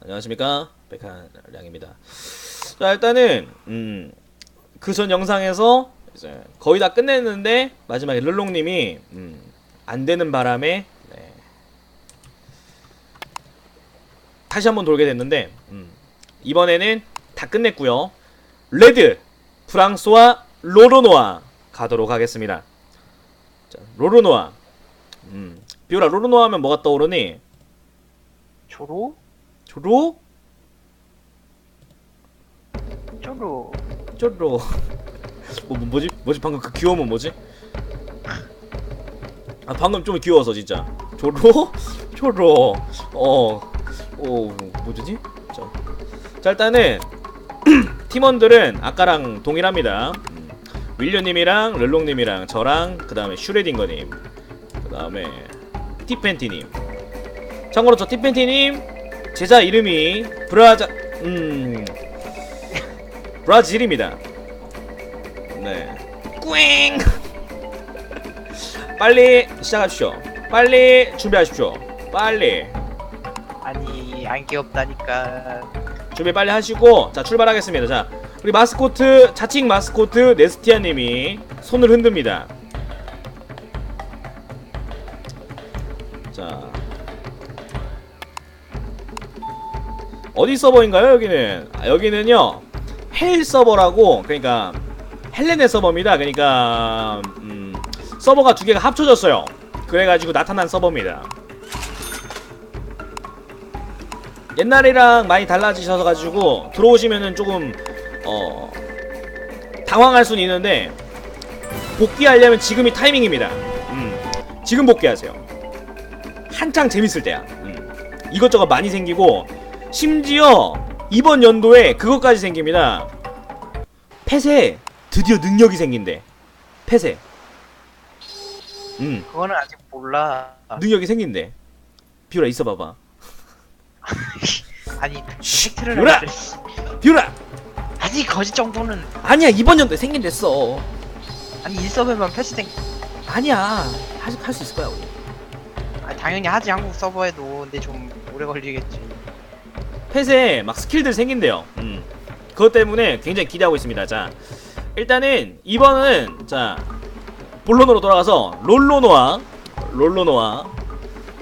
안녕하십니까 백한량입니다. 자 일단은 음, 그 전 영상에서 이제 거의 다 끝냈는데 마지막에 르롱님이 음, 안 되는 바람에 네. 다시 한번 돌게 됐는데 음, 이번에는 다 끝냈고요. 레드 프랑스와 로로노아 가도록 하겠습니다. 자, 로로노아. 음, 비오라 로로노아 하면 뭐가 떠오르니? 초로? 조로? 초로. 쪼로. 뭐, 뭐 뭐 지? 뭐지 방금 그 귀여움은 뭐지? 아 방금 좀 귀여워서 진짜. 조로? 조로. 어. 오 뭐지? 자, 자 일단은 팀원들은 아까랑 동일합니다. 음, 윌리님이랑 르롱님이랑 저랑 그 다음에 슈레딩거님, 그 다음에 티팬티님. 참고로 저 티팬티님 제자 이름이 브라자 음 브라질입니다. 네. 꾸잉. 빨리 시작하십시오. 빨리 준비하십시오. 빨리 아니 안 귀엽다니까. 준비 빨리 하시고 자 출발하겠습니다. 자 우리 마스코트 자칭 마스코트 네스티아님이 손을 흔듭니다. 어디 서버인가요 여기는? 아, 여기는요 헬 서버라고 그러니까 헬렌의 서버입니다. 그러니까 음, 서버가 두 개가 합쳐졌어요. 그래가지고 나타난 서버입니다. 옛날이랑 많이 달라지셔서 가지고 들어오시면은 조금 어 당황할 수는 있는데 복귀하려면 지금이 타이밍입니다. 음, 지금 복귀하세요. 한창 재밌을 때야. 음, 이것저것 많이 생기고 심지어 이번 연도에 그것까지 생깁니다. 펫에 드디어 능력이 생긴대. 펫에. 음, 그거는 아직 몰라. 능력이 생긴대. 비오라 있어 봐봐. 아니 쉿, 팩트를! 알려줘. 비오라. 아니 거짓 정도는 아니야 이번 연도에 생긴댔어. 아니 일서버만 패스된. 아니야 할수 있을 거야 우리. 아 당연히 하지 한국 서버에도 근데 좀 오래 걸리겠지. 펫에 막 스킬들 생긴대요. 음. 그것 때문에 굉장히 기대하고 있습니다. 자, 일단은 이번은 자 본론으로 돌아가서 롤로노아, 롤로노아,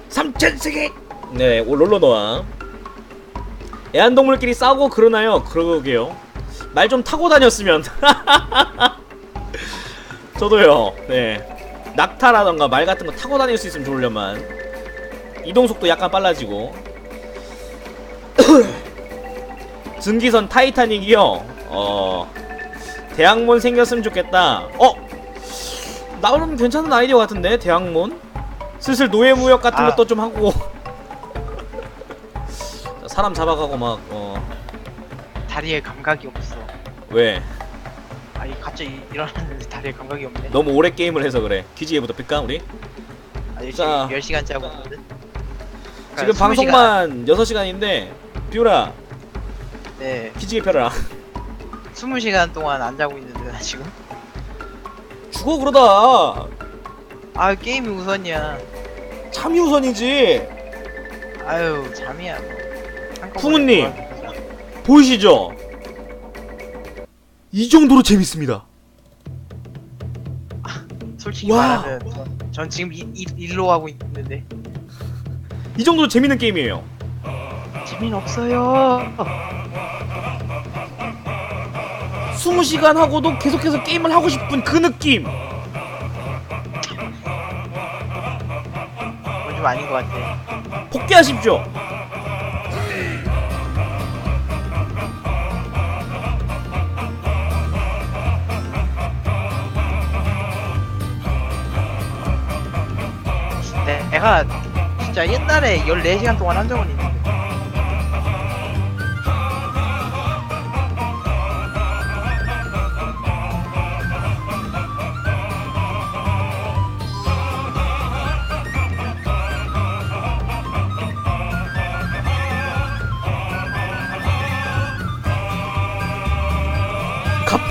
삼천세계. 네, 오, 롤로노아. 애완동물끼리 싸우고 그러나요? 그러게요. 말 좀 타고 다녔으면. 저도요. 네. 낙타라던가 말 같은 거 타고 다닐 수 있으면 좋으려만. 이동 속도 약간 빨라지고. 증기선 타이타닉이요. 어 대학몬 생겼으면 좋겠다. 어 나름 괜찮은 아이디어 같은데 대학몬. 슬슬 노예 무역 같은 아. 것도 좀 하고. 자, 사람 잡아가고 막 어. 다리에 감각이 없어. 왜 아니 갑자기 일어났는데 다리에 감각이 없네. 너무 오래 게임을 해서 그래. 기지개부터 필까 우리? 아니 자. 10시간 짜고 있거든. 지금 20시간 방송만 6시간인데 비오라 네. 기지개 펴라. 20시간 동안 안 자고 있는데 나 지금. 죽어 그러다. 아 게임이 우선이야. 참이 우선이지. 아유 잠이야. 뭐. 한꺼번에 풍우님. 돌아가면서. 보이시죠? 이 정도로 재밌습니다. 솔직히 와. 말하면 전, 전 지금 이, 이, 일로 하고 있는데 이 정도로 재밌는 게임이에요. 재미는 없어요. 20시간 하고도 계속해서 게임을 하고 싶은 그 느낌. 그건 좀 아닌 것 같아. 복귀하십시오. 네, 내가 진짜 옛날에 14시간 동안 한 적은 있는데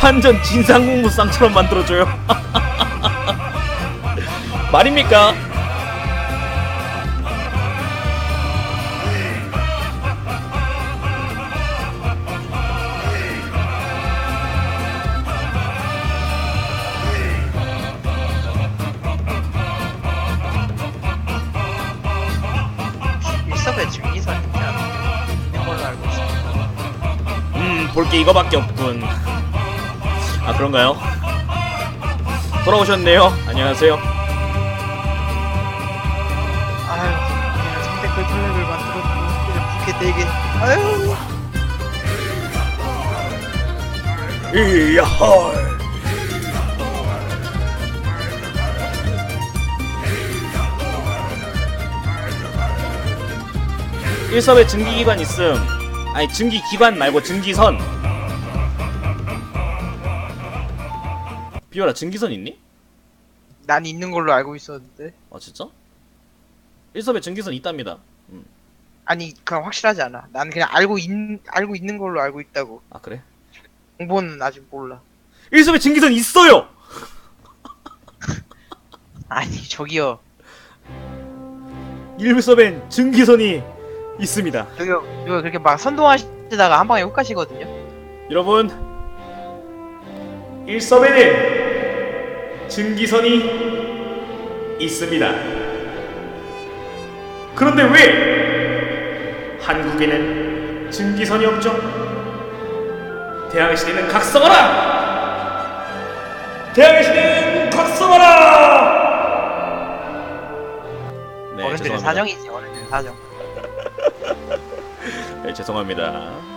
완전 진상공무상처럼 만들어줘요. 말입니까? 음, 볼 게 이거밖에 없군. 아, 그런가요? 돌아오셨네요. 안녕하세요. 아유 그냥 상대 걸 털렉을 만들어주고 그냥 부캐 4개 아유 이야, 헐. 일섭에 증기기관 있음. 아니, 증기기관 말고 증기선. 비오라, 증기선 있니? 난 있는 걸로 알고 있었는데 아, 진짜? 일섭에 증기선 있답니다. 아니 그건 확실하지 않아 난 그냥 알고 있 알고 있는 걸로 알고 있다고 아, 그래? 정보는 아직 몰라 일섭에 증기선 있어요! 아니 저기요 일섭엔 증기선이 있습니다. 저기요 이거 그렇게 막 선동하시다가 한 방에 훅 가시거든요 여러분 일섭에는 증기선이 있습니다. 그런데 왜 한국에는 증기선이 없죠? 대항해 시대는 각성하라! 대항해 시대는 각성하라! 네, 어른들의 죄송합니다. 사정이지 어른들의 사정 네, 죄송합니다.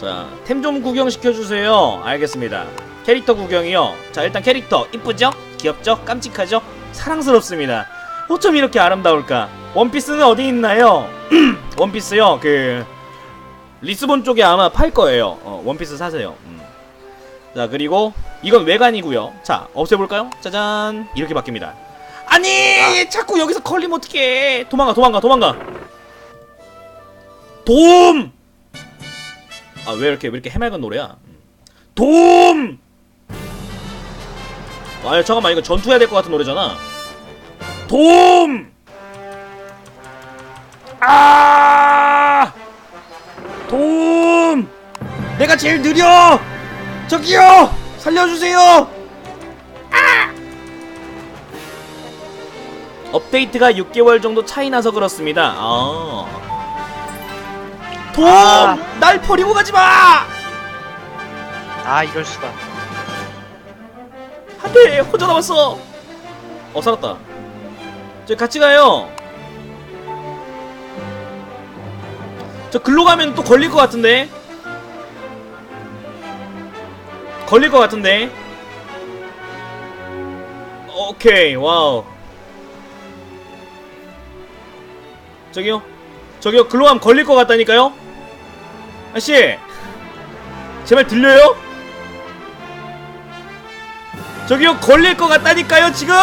자, 템 좀 구경시켜 주세요. 알겠습니다. 캐릭터 구경이요. 자, 일단 캐릭터 이쁘죠? 귀엽죠? 깜찍하죠? 사랑스럽습니다. 어쩜 이렇게 아름다울까? 원피스는 어디 있나요? 원피스요. 그 리스본 쪽에 아마 팔 거예요. 어, 원피스 사세요. 음. 자, 그리고 이건 외관이고요. 자, 없애볼까요? 짜잔. 이렇게 바뀝니다. 아니, 자꾸 여기서 걸리면 어떡해. 도망가, 도망가, 도망가. 돔! 아, 왜 이렇게, 왜 이렇게 해맑은 노래야? 음. 돔! 아, 잠깐만, 이거 전투해야 될 것 같은 노래잖아. 돔! 아! 돔! 내가 제일 느려! 저기요! 살려주세요! 업데이트가 6개월 정도 차이 나서 그렇습니다. 아. 돔! 아. 날 버리고 가지 마! 아 이럴 수가 안돼! 혼자 남았어! 어, 살았다. 저 같이 가요. 저 글로 가면 또 걸릴 것 같은데? 걸릴 것 같은데? 오케이, 와우. 저기요? 저기요, 글로 가면 걸릴 것 같다니까요? 아씨! 제말 들려요? 저기요, 걸릴 것 같다니까요, 지금!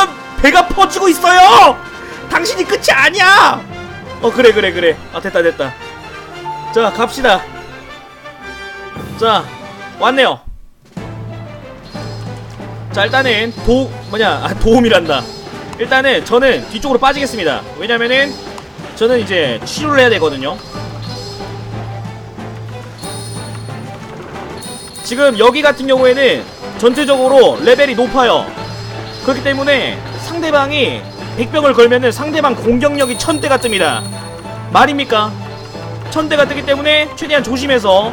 배가 퍼지고 있어요! 당신이 끝이 아니야! 어, 그래, 그래, 그래. 아, 됐다, 됐다. 자, 갑시다. 자, 왔네요. 자, 일단은, 도, 뭐냐, 아, 도움이란다. 일단은, 저는 뒤쪽으로 빠지겠습니다. 왜냐면은, 저는 이제 치료를 해야 되거든요. 지금 여기 같은 경우에는 전체적으로 레벨이 높아요. 그렇기 때문에 상대방이 100병을 걸면은 상대방 공격력이 1000대가 뜹니다. 말입니까? 1000대가 뜨기 때문에 최대한 조심해서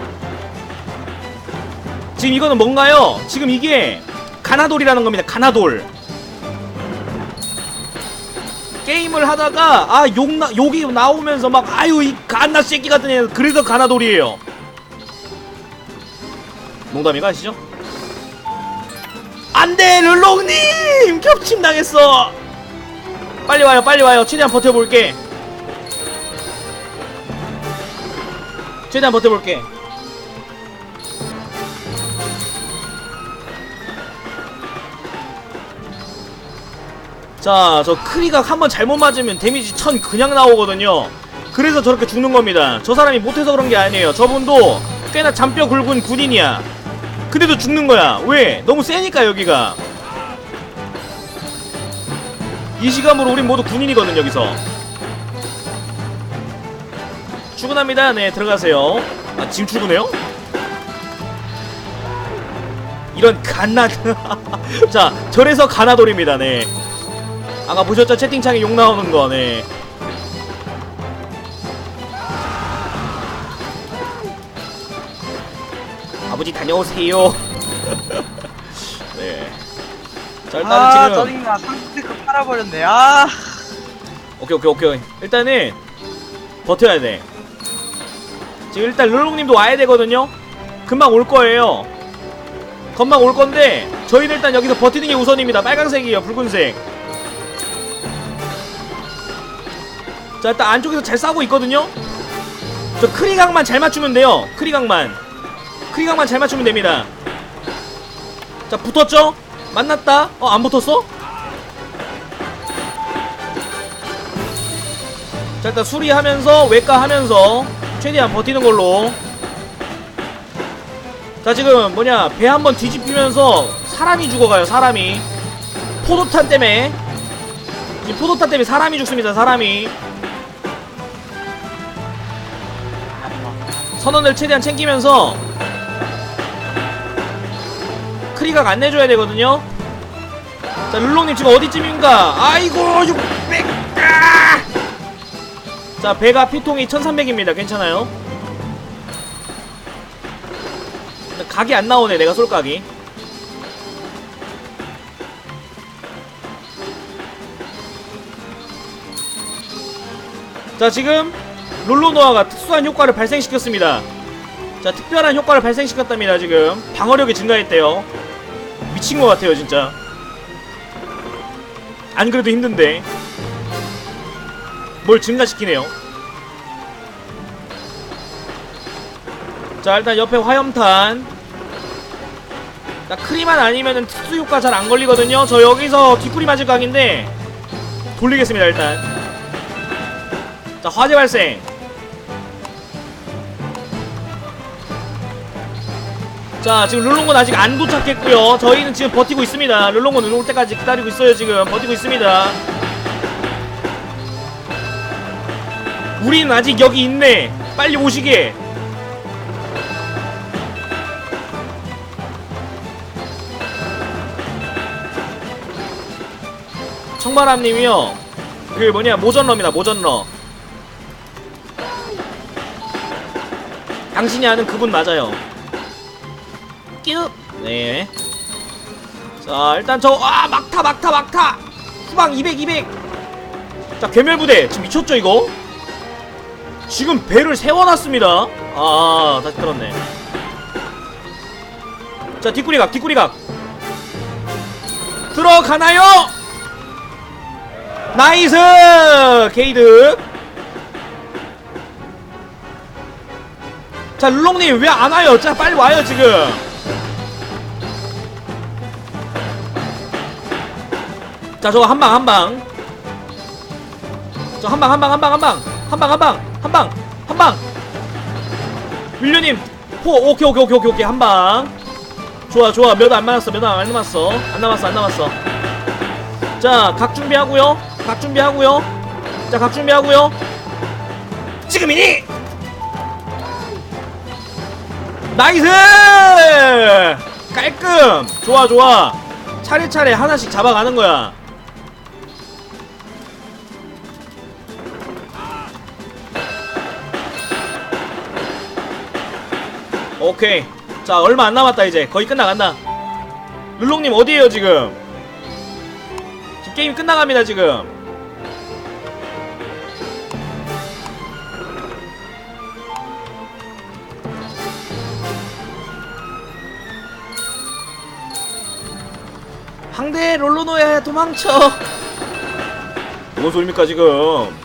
지금 이거는 뭔가요? 지금 이게 가나돌이라는 겁니다. 가나돌. 게임을 하다가 아 욕 나 욕이 나오면서 막 아유 이 갓나 새끼 같은 애 그래서 가나돌이에요. 농담이가 아시죠? 안돼 르롱님 겹침 당했어. 빨리 와요 빨리 와요 최대한 버텨볼게. 최대한 버텨볼게. 자, 저 크리가 한번 잘못 맞으면 데미지 1000 그냥 나오거든요. 그래서 저렇게 죽는 겁니다. 저 사람이 못해서 그런 게 아니에요. 저분도 꽤나 잔뼈 굵은 군인이야. 근데도 죽는 거야. 왜? 너무 세니까 여기가. 이 시간으로 우린 모두 군인이거든 여기서. 출근합니다. 네, 들어가세요. 아, 지금 출근해요? 이런 갓나. 자, 저래서 가나돌입니다. 네. 아까 보셨죠? 채팅창에 욕 나오는 거, 네. 아버지 다녀오세요. 네. 자 일단은 아 지금 짜증나 상대급 팔아버렸네 아 오케이 오케이 오케이 일단은 버텨야 돼. 지금 일단 룰롱님도 와야 되거든요. 금방 올 거예요. 금방 올 건데 저희는 일단 여기서 버티는 게 우선입니다. 빨간색이에요, 붉은색. 자 일단 안쪽에서 잘 싸우고 있거든요. 저 크리각만 잘 맞추면 돼요. 크리각만. 크리각만 잘 맞추면 됩니다. 자 붙었죠? 만났다. 어 안 붙었어? 자 일단 수리하면서 외과 하면서 최대한 버티는 걸로 자 지금 뭐냐 배 한번 뒤집히면서 사람이 죽어가요 사람이 포도탄 때문에 지금 포도탄 때문에 사람이 죽습니다 사람이 선원을 최대한 챙기면서 크리각 안 내줘야 되거든요. 자 룰롱님 지금 어디쯤인가? 아이고 600 아! 자 배가 피통이 1300입니다. 괜찮아요? 각이 안 나오네 내가 쏠 각이. 자 지금 롤로노아가 특수한 효과를 발생시켰습니다. 자 특별한 효과를 발생시켰답니다 지금. 방어력이 증가했대요 미친 것 같아요 진짜. 안 그래도 힘든데. 뭘 증가시키네요. 자 일단 옆에 화염탄. 자 크리만 아니면은 특수 효과 잘 안 걸리거든요. 저 여기서 뒷구리 맞을 각인데 돌리겠습니다 일단. 자 화재 발생 자 지금 룰롱건 아직 안 도착했고요. 저희는 지금 버티고 있습니다. 룰롱건 올 때까지 기다리고 있어요 지금. 버티고 있습니다. 우리는 아직 여기 있네. 빨리 오시게. 청바람님이요. 그 뭐냐 모전러입니다 모전러. 당신이 아는 그분 맞아요 끼우 네. 자 일단 저아 막타 막타 막타. 후방 200 200 자 괴멸부대. 지금 미쳤죠 이거? 지금 배를 세워놨습니다. 아 다시 들었네. 자 뒷구리각 뒷구리각. 들어가나요? 나이스! 게이드. 자 룰롱님 왜 안 와요? 자 빨리 와요 지금 자 저거 한 방 한방. 저 한 방 한 방 한 방 한 방 한 방 한 방 한 방 한방. 밀려님. 포 오케이 오케이 오케이 오케이 오케이. 한방. 좋아 좋아. 몇 안 남았어 몇 안 남았어. 안 남았어 안 남았어. 자 각 준비하고요. 각 준비하고요. 자 각 준비하고요. 지금이니! 나이스! 깔끔! 좋아 좋아. 차례차례 하나씩 잡아가는 거야. 오케이. 자 얼마 안 남았다 이제. 거의 끝나간다. 룰롱님 어디에요 지금? 지금 게임 끝나갑니다 지금. 황대 롤로노야 도망쳐. 뭔 소리입니까 지금?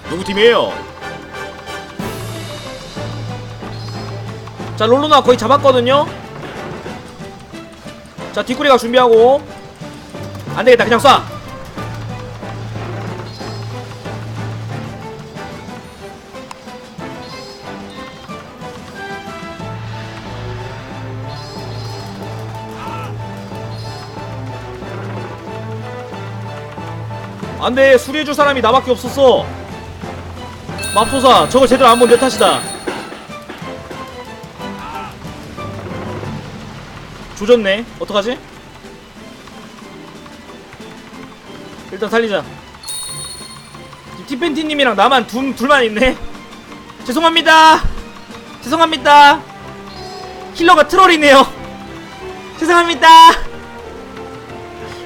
누구 팀이에요 자 롤로나 거의 잡았거든요. 자 뒷구리가 준비하고. 안되겠다 그냥 쏴. 안돼 수리해줄 사람이 나밖에 없었어. 맙소사 저걸 제대로 안본내 탓이다 조졌네. 어떡하지? 일단 살리자. 티팬티님이랑 나만 둘, 둘만 있네? 죄송합니다. 죄송합니다. 힐러가 트롤이네요. 죄송합니다.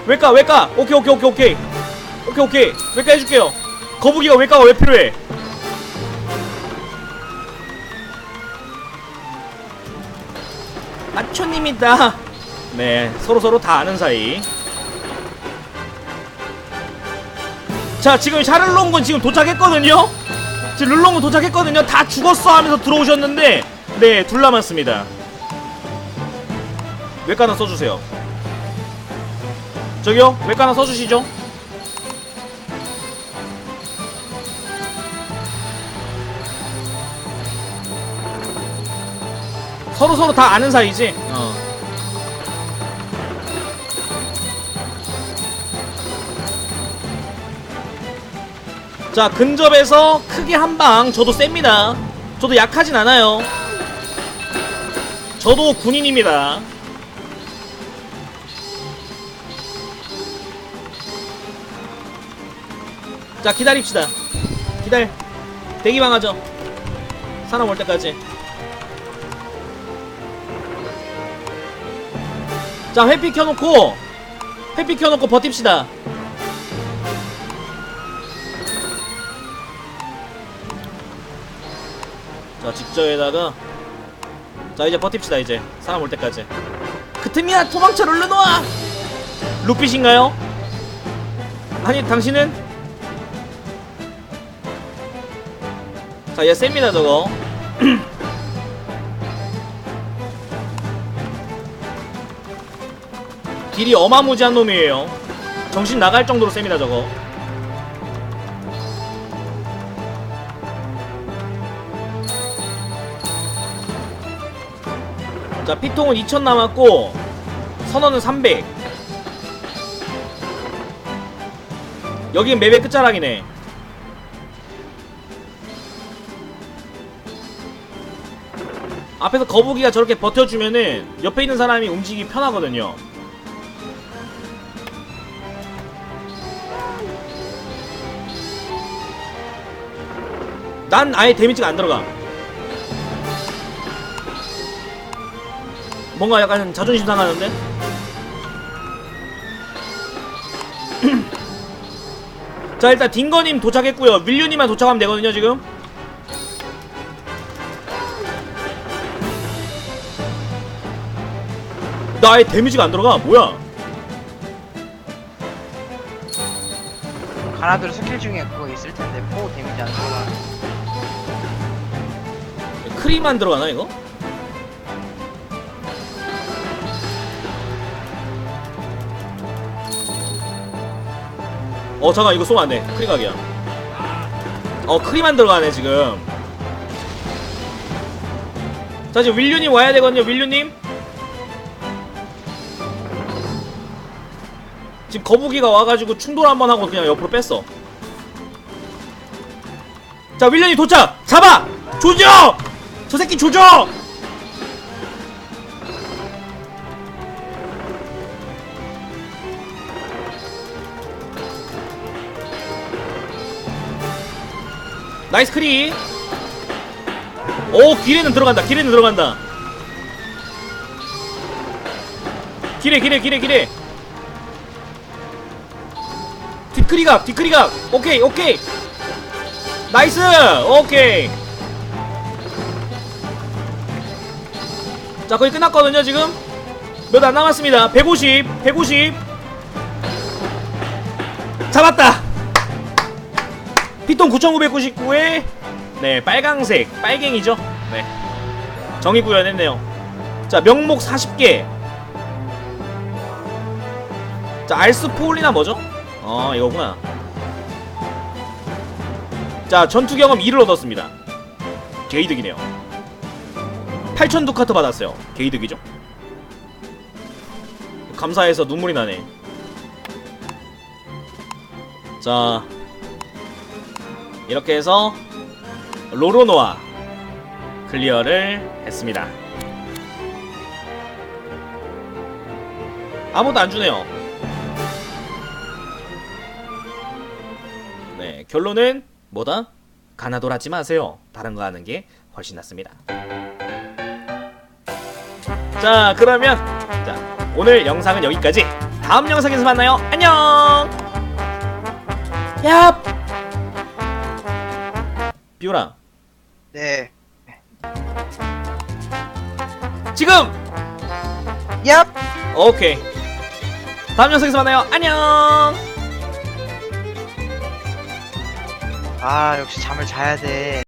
외과 외과 오케이 오케이 오케이 오케이. 오케이 오케이. 외과 해줄게요. 거북이가 외과가 왜 필요해 마초님이다. 네 서로서로 다 아는 사이. 자 지금 샤를롱군 지금 도착했거든요? 지금 룰롱군 도착했거든요? 다 죽었어 하면서 들어오셨는데 네 둘 남았습니다. 외과 하나 써주세요. 저기요? 외과 하나 써주시죠 서로 서로 다 아는 사이지? 어. 자 근접에서 크게 한 방. 저도 셉니다. 저도 약하진 않아요. 저도 군인입니다. 자 기다립시다. 기다려. 대기방 하죠. 사람 올 때까지 자 회피 켜놓고 회피 켜놓고 버팁시다. 자 직저에다가 자 이제 버팁시다 이제. 사람 올 때까지. 그 틈이야 도망쳐 룰루노아! 루핏인가요? 아니 당신은? 자얘 셉니다 저거 딜이 어마무지한 놈이에요. 정신 나갈 정도로 셉니다 저거. 자 피통은 2000 남았고 선언은 300 여긴 맵의 끝자락이네. 앞에서 거북이가 저렇게 버텨주면은 옆에 있는 사람이 움직이기 편하거든요 난 아예 데미지가 안 들어가. 뭔가 약간 자존심 상하는데? 자 일단 딩거님 도착했고요. 밀류님만 도착하면 되거든요 지금. 나 아예 데미지가 안 들어가. 뭐야? 가나들 스킬 중에 그거 있을 텐데 포 데미지 안 들어가. 크리만 들어가나 이거? 어 잠깐 이거 쏘면 안돼. 크리 각이야. 어 크리만 들어가네 지금. 자 지금 윌류님 와야 되거든요 윌류님. 지금 거북이가 와가지고 충돌 한번 하고 그냥 옆으로 뺐어. 자 윌련이 도착! 잡아! 조져 저 새끼 조져! 나이스 크리. 오 길에는 들어간다 길에는 들어간다. 길에 길에 길에 길에. 뒷크리각 뒷크리각. 오케이 오케이. 나이스! 오케이 자 거의 끝났거든요 지금. 몇 안 남았습니다. 150 150 잡았다. 피통 9999에 네 빨강색 빨갱이죠? 네. 정의 구현했네요. 자 명목 40개. 자 알스 포올리나 뭐죠? 어 이거구나. 자 전투 경험 2를 얻었습니다. 게이득이네요 8000 두카트 받았어요. 게이득이죠. 감사해서 눈물이 나네. 자 이렇게 해서 로로노아 클리어를 했습니다. 아무도 안 주네요. 네 결론은 뭐다? 가나돌 하지 마세요. 다른 거 하는 게 훨씬 낫습니다 자 그러면 자 오늘 영상은 여기까지. 다음 영상에서 만나요. 안녕. 야. 비오라. 네. 지금. 얍! 오케이. 다음 영상에서 만나요. 안녕. 아, 역시 잠을 자야 돼.